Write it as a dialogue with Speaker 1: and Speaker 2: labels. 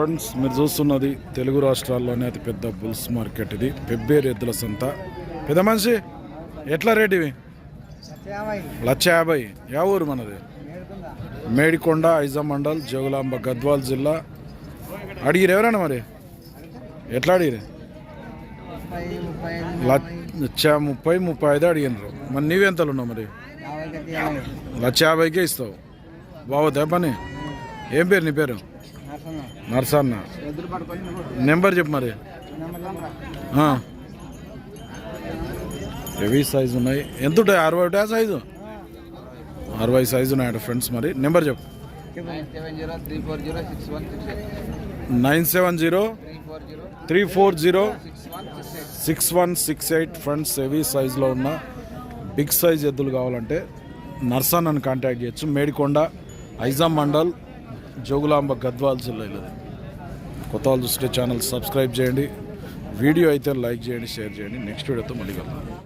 Speaker 1: Friends మీరు చూస్తున్నది తెలుగు రాష్ట్రాల్లోనే అతిపెద్ద బుల్స్ మార్కెట్ ఇది. పెబ్బేరు ఎద్దుల సంత. పెద్ద మనిషి ఎట్లా రేట్ ఇవి? లక్ష యాభై. యా ఊరు మనది? మేడికొండ ఐజా మండల్ జోగులాంబ గద్వాల్ జిల్లా. అడిగిరు ఎవరైనా మరి? ఎట్లా అడిగిరు లక్ష ముప్పై ముప్పై ఐదు అడిగినారు మరి నీవెంతలు ఉన్నావు మరి? లక్ష యాభైకే ఇస్తావు. బాగుందా పని ఏం పేరు నీ పేరు? నర్సన్న. నెంబర్ చెప్పు మరి. ఆ. హెవీ సైజు ఉన్నాయి. ఎంత ఉంటాయి? అరవై ఉంటాయా సైజు? అరవై సైజు ఉన్నాయట ఫ్రెండ్స్ మరి. నెంబర్ చెప్పు.
Speaker 2: Nine seven zero three four zero
Speaker 1: six one six eight friends heavy సైజులో ఉన్న బిగ్ సైజ్ ఎద్దులు కావాలంటే నర్సన్ అని కాంటాక్ట్ చేయొచ్చు. మేడికొండ ఐజాం మండల్ జోగులాంబ గద్వాల్ జిల్లాలో కొత్త వాళ్ళు చూస్తే ఛానల్ సబ్స్క్రైబ్ చేయండి. వీడియో అయితే లైక్ చేయండి షేర్ చేయండి. నెక్స్ట్ వీడియోతో మళ్ళీ కలుద్దాం.